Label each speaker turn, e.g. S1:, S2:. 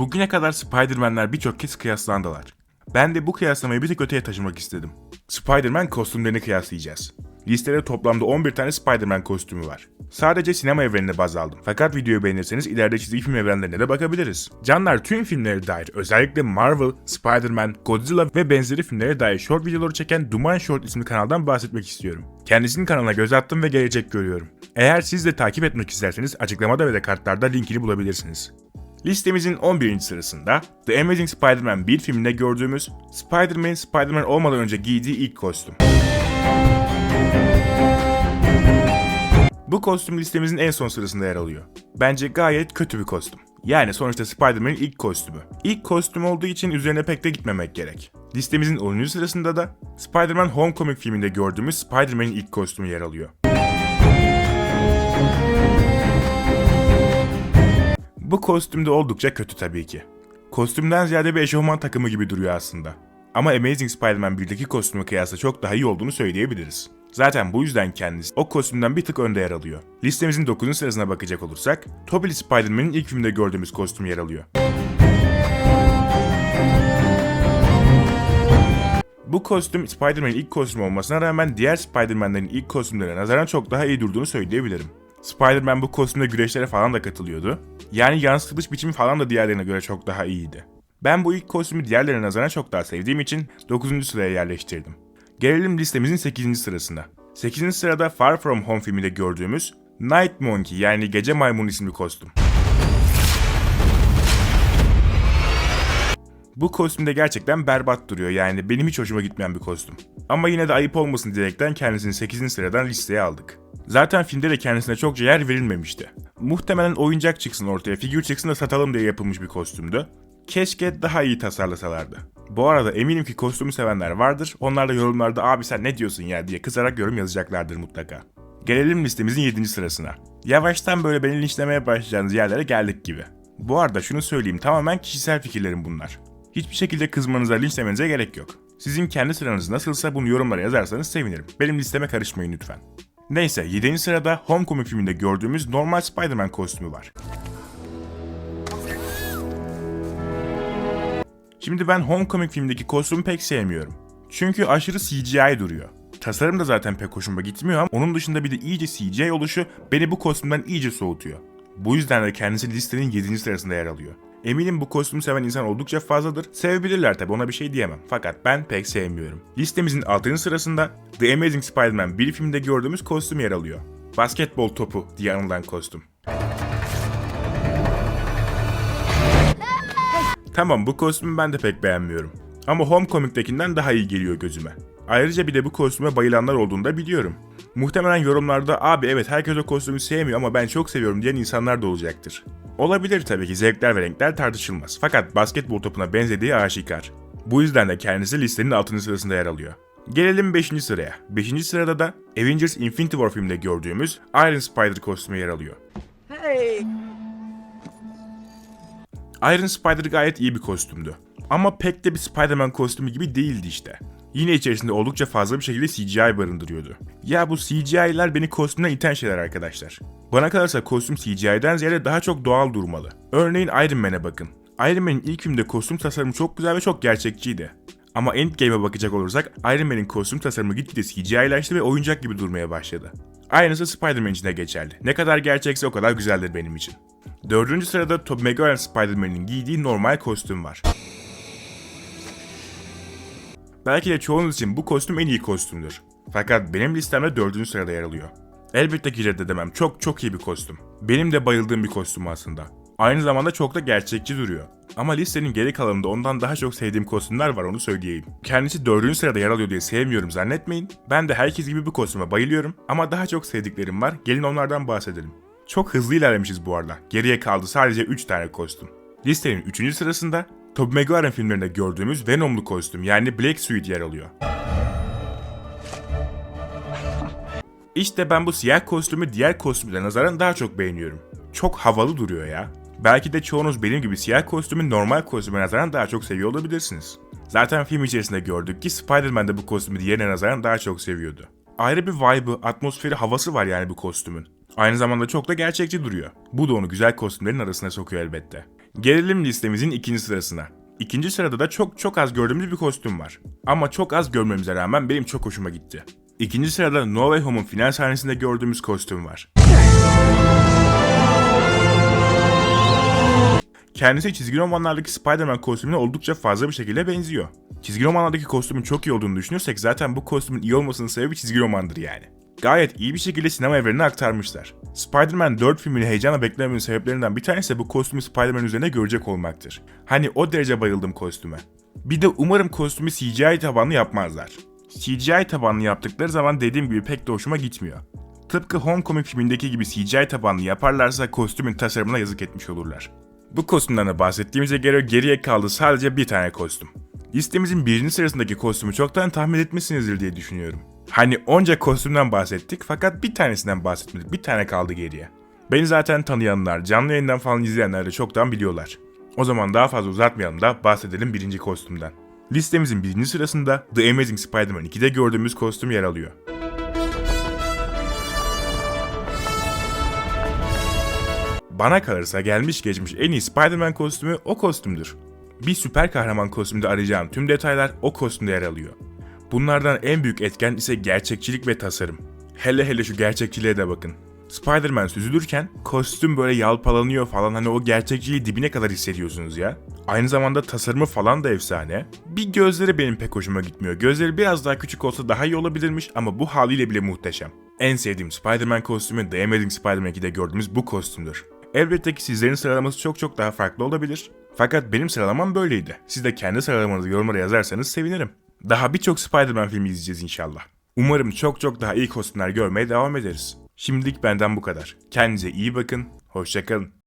S1: Bugüne kadar Spider-Man'ler birçok kez kıyaslandılar. Ben de bu kıyaslamayı bir tık öteye taşımak istedim. Spider-Man kostümlerini kıyaslayacağız. Listede toplamda 11 tane Spider-Man kostümü var. Sadece sinema evrenine baz aldım. Fakat videoyu beğenirseniz ileride çizgi film evrenlerine de bakabiliriz. Canlar tüm filmlere dair özellikle Marvel, Spider-Man, Godzilla ve benzeri filmlere dair short videoları çeken Duman Short isimli kanaldan bahsetmek istiyorum. Kendisinin kanalına göz attım ve gelecek görüyorum. Eğer siz de takip etmek isterseniz açıklamada ve de kartlarda linkini bulabilirsiniz. Listemizin 11. sırasında The Amazing Spider-Man 1 filminde gördüğümüz Spider-Man Spider-Man olmadan önce giydiği ilk kostüm. Bu kostüm listemizin en son sırasında yer alıyor. Bence gayet kötü bir kostüm. Yani sonuçta Spider-Man'in ilk kostümü. İlk kostüm olduğu için üzerine pek de gitmemek gerek. Listemizin 10. sırasında da Spider-Man Homecoming filminde gördüğümüz Spider-Man'in ilk kostümü yer alıyor. Bu kostüm de oldukça kötü tabii ki. Kostümden ziyade bir eşofman takımı gibi duruyor aslında. Ama Amazing Spider-Man 1'deki kostüme kıyasla çok daha iyi olduğunu söyleyebiliriz. Zaten bu yüzden kendisi o kostümden bir tık önde yer alıyor. Listemizin 9. sırasına bakacak olursak, Tobey Spider-Man'in ilk filmde gördüğümüz kostüm yer alıyor. Bu kostüm Spider-Man'in ilk kostümü olmasına rağmen diğer Spider-Man'lerin ilk kostümlerine nazaran çok daha iyi durduğunu söyleyebilirim. Spider-Man bu kostümde güreşlere falan da katılıyordu. Yani yansıtılış biçimi falan da diğerlerine göre çok daha iyiydi. Ben bu ilk kostümü diğerlerine nazaran çok daha sevdiğim için 9. sıraya yerleştirdim. Gelelim listemizin 8. sırasına. 8. sırada Far From Home filminde gördüğümüz Night Monkey yani Gece Maymun isimli kostüm. Bu kostümde gerçekten berbat duruyor yani benim hiç hoşuma gitmeyen bir kostüm. Ama yine de ayıp olmasın diyerekten kendisini 8. sıradan listeye aldık. Zaten filmde de kendisine çokça yer verilmemişti. Muhtemelen oyuncak çıksın ortaya, figür çıksın da satalım diye yapılmış bir kostümdü. Keşke daha iyi tasarlasalardı. Bu arada eminim ki kostümü sevenler vardır. Onlar da yorumlarda abi sen ne diyorsun ya diye kızarak yorum yazacaklardır mutlaka. Gelelim listemizin 7. sırasına. Yavaştan böyle beni linçlemeye başlayacağınız yerlere geldik gibi. Bu arada şunu söyleyeyim tamamen kişisel fikirlerim bunlar. Hiçbir şekilde kızmanıza, linçlemenize gerek yok. Sizin kendi sıranız nasılsa bunu yorumlara yazarsanız sevinirim. Benim listeme karışmayın lütfen. Neyse 7. sırada Homecoming filminde gördüğümüz normal Spider-Man kostümü var. Şimdi ben Homecoming filmdeki kostümü pek sevmiyorum. Çünkü aşırı CGI duruyor. Tasarım da zaten pek hoşuma gitmiyor ama onun dışında bir de iyice CGI oluşu beni bu kostümden iyice soğutuyor. Bu yüzden de kendisi listenin 7. sırasında yer alıyor. Eminim bu kostümü seven insan oldukça fazladır. Sevebilirler tabi ona bir şey diyemem. Fakat ben pek sevmiyorum. Listemizin 6. sırasında The Amazing Spider-Man 1 filminde gördüğümüz kostüm yer alıyor. Basketbol topu diye anılan kostüm. Tamam bu kostümü ben de pek beğenmiyorum. Ama Homecoming'dekinden daha iyi geliyor gözüme. Ayrıca bir de bu kostüme bayılanlar olduğunu da biliyorum. Muhtemelen yorumlarda abi evet herkes o kostümü sevmiyor ama ben çok seviyorum diyen insanlar da olacaktır. Olabilir tabii ki zevkler ve renkler tartışılmaz. Fakat basketbol topuna benzediği aşikar. Bu yüzden de kendisi listenin 6. sırasında yer alıyor. Gelelim 5. sıraya. 5. sırada da Avengers Infinity War filminde gördüğümüz Iron Spider kostümü yer alıyor. Iron Spider gayet iyi bir kostümdü. Ama pek de bir Spider-Man kostümü gibi değildi işte. Yine içerisinde oldukça fazla bir şekilde CGI barındırıyordu. Ya bu CGI'ler beni kostümden iten şeyler arkadaşlar. Bana kalırsa kostüm CGI'den ziyade daha çok doğal durmalı. Örneğin Iron Man'e bakın. Iron Man'in ilk filmde kostüm tasarımı çok güzel ve çok gerçekçiydi. Ama Endgame'e bakacak olursak Iron Man'in kostüm tasarımı gitgide CGI'laştı ve oyuncak gibi durmaya başladı. Aynısı Spider-Man için de geçerli. Ne kadar gerçekse o kadar güzeldir benim için. Dördüncü sırada Tobey Maguire Spider-Man'in giydiği normal kostüm var. Belki de çoğunuz için bu kostüm en iyi kostümdür. Fakat benim listemde dördüncü sırada yer alıyor. Elbette ki reddedemem. Çok çok iyi bir kostüm. Benim de bayıldığım bir kostüm aslında. Aynı zamanda çok da gerçekçi duruyor. Ama listenin geri kalanında ondan daha çok sevdiğim kostümler var onu söyleyeyim. Kendisi dördüncü sırada yer alıyor diye sevmiyorum zannetmeyin. Ben de herkes gibi bu kostüme bayılıyorum ama daha çok sevdiklerim var. Gelin onlardan bahsedelim. Çok hızlı ilerlemişiz bu arada. Geriye kaldı sadece 3 tane kostüm. Listenin 3. sırasında Tobey Maguire'ın filmlerinde gördüğümüz Venom'lu kostüm yani Black Suit yer alıyor. İşte ben bu siyah kostümü diğer kostümlere nazaran daha çok beğeniyorum. Çok havalı duruyor ya. Belki de çoğunuz benim gibi siyah kostümü normal kostüme nazaran daha çok seviyor olabilirsiniz. Zaten film içerisinde gördük ki Spider-Man de bu kostümü diğerine nazaran daha çok seviyordu. Ayrı bir vibe'ı, atmosferi, havası var yani bu kostümün. Aynı zamanda çok da gerçekçi duruyor. Bu da onu güzel kostümlerin arasına sokuyor elbette. Gelelim listemizin ikinci sırasına. İkinci sırada da çok çok az gördüğümüz bir kostüm var. Ama çok az görmemize rağmen benim çok hoşuma gitti. İkinci sırada No Way Home'un final sahnesinde gördüğümüz kostüm var. Kendisi çizgi romanlardaki Spider-Man kostümüne oldukça fazla bir şekilde benziyor. Çizgi romanlardaki kostümün çok iyi olduğunu düşünürsek zaten bu kostümün iyi olmasının sebebi çizgi romandır yani. Gayet iyi bir şekilde sinema evrenine aktarmışlar. Spider-Man 4 filmini heyecanla beklememin sebeplerinden bir tanesi bu kostümü Spider-Man üzerine görecek olmaktır. Hani o derece bayıldım kostüme. Bir de umarım kostümü CGI tabanlı yapmazlar. CGI tabanlı yaptıkları zaman dediğim gibi pek de hoşuma gitmiyor. Tıpkı Homecoming filmindeki gibi CGI tabanlı yaparlarsa kostümün tasarımına yazık etmiş olurlar. Bu kostümden de bahsettiğimize göre geriye kaldı sadece bir tane kostüm. Listemizin birinci sırasındaki kostümü çoktan tahmin etmişsinizdir diye düşünüyorum. Hani onca kostümden bahsettik fakat bir tanesinden bahsetmedik. Bir tane kaldı geriye. Beni zaten tanıyanlar, canlı yayından falan izleyenler de çoktan biliyorlar. O zaman daha fazla uzatmayalım da bahsedelim birinci kostümden. Listemizin birinci sırasında The Amazing Spider-Man 2'de gördüğümüz kostüm yer alıyor. Bana kalırsa gelmiş geçmiş en iyi Spider-Man kostümü o kostümdür. Bir süper kahraman kostümünde arayacağım tüm detaylar o kostümde yer alıyor. Bunlardan en büyük etken ise gerçekçilik ve tasarım. Hele hele şu gerçekçiliğe de bakın. Spider-Man süzülürken kostüm böyle yalpalanıyor falan hani o gerçekçiliği dibine kadar hissediyorsunuz ya. Aynı zamanda tasarımı falan da efsane. Bir gözleri benim pek hoşuma gitmiyor. Gözleri biraz daha küçük olsa daha iyi olabilirmiş ama bu haliyle bile muhteşem. En sevdiğim Spider-Man kostümü The Amazing Spider-Man 2'de gördüğümüz bu kostümdür. Elbette ki sizlerin sıralaması çok çok daha farklı olabilir. Fakat benim sıralamam böyleydi. Siz de kendi sıralamanızı yorumlara yazarsanız sevinirim. Daha birçok Spider-Man filmi izleyeceğiz inşallah. Umarım çok çok daha iyi kostümler görmeye devam ederiz. Şimdilik benden bu kadar. Kendinize iyi bakın, hoşçakalın.